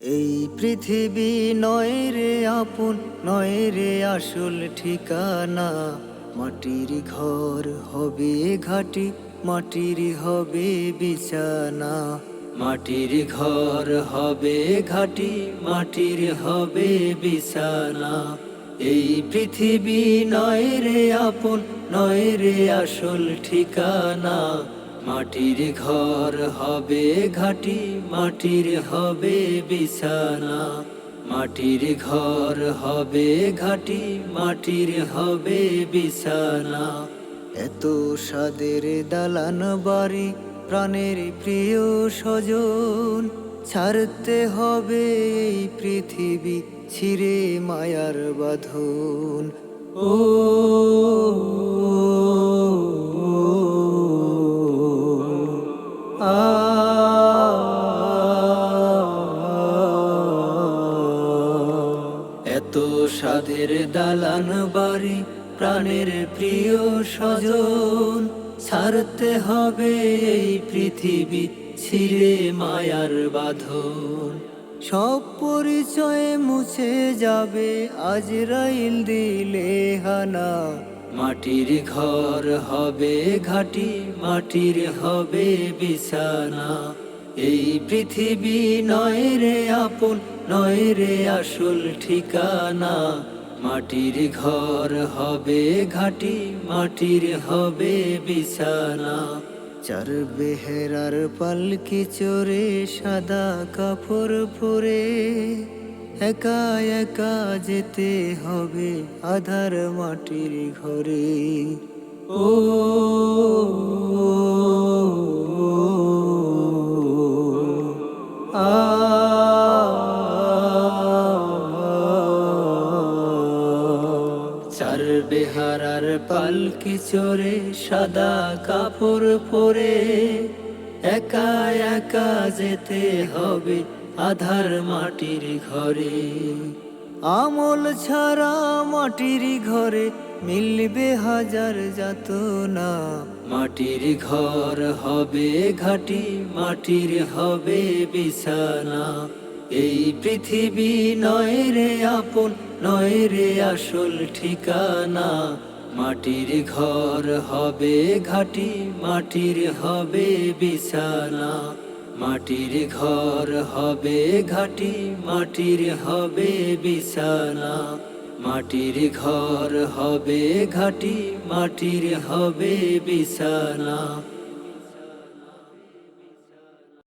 এই পৃথিবী নয় রে আপন, নয় রে আসল ঠিকানা। মাটির ঘর হবে ঘাটি, মাটির হবে বিছানা। মাটির ঘর হবে ঘাটি, মাটির হবে বিছানা। এই পৃথিবী নয় রে আপন, নয় রে আসল ঠিকানা। মাটির ঘর হবে ঘাটি, মাটির হবে বিছানা। মাটির ঘর হবে ঘাটি, মাটির হবে বিছানা। এত সাদের দালান বাড়ি, প্রাণের প্রিয় স্বজন। ছাড়তে হবে এই পৃথিবী, ছিঁড়ে মায়ার বাঁধন। ও এত সাধের দালান বাড়ি প্রাণের প্রিয় স্বজন ছাড়তে হবে এই পৃথিবী ছিঁড়ে মায়ার বাঁধন সব পরিচয় মুছে যাবে আজরাইল দিলে হানা মাটির ঘর হবে ঘাটি, মাটির হবে বিছানা। এই পৃথিবী নয় রে আপন, নয় রে আসল ঠিকানা। মাটির ঘর হবে ঘাটি, মাটির হবে বিছানা। চার বেহেরার পালকি চোরে সাদা কাপড় পরে একা একা যেতে হবে আধার মাটির ঘরে ও চার বেহারার পালকি চড়ে সাদা কাপড় পরে একা একা যেতে হবে আধার মাটির ঘরে। আমল ছাড়া মাটির ঘরে মিলবে হাজার যাত না মাটির ঘর হবে ঘাটি মাটির হবে বিছানা। এই পৃথিবী নয় রে আপন নয় রে আসল ঠিকানা। মাটির ঘর হবে ঘাটি মাটির হবে বিছানা। মাটির ঘর হবে ঘাটি মাটির হবে বিছানা। মাটির ঘর হবে ঘাটি মাটির হবে বিছানা।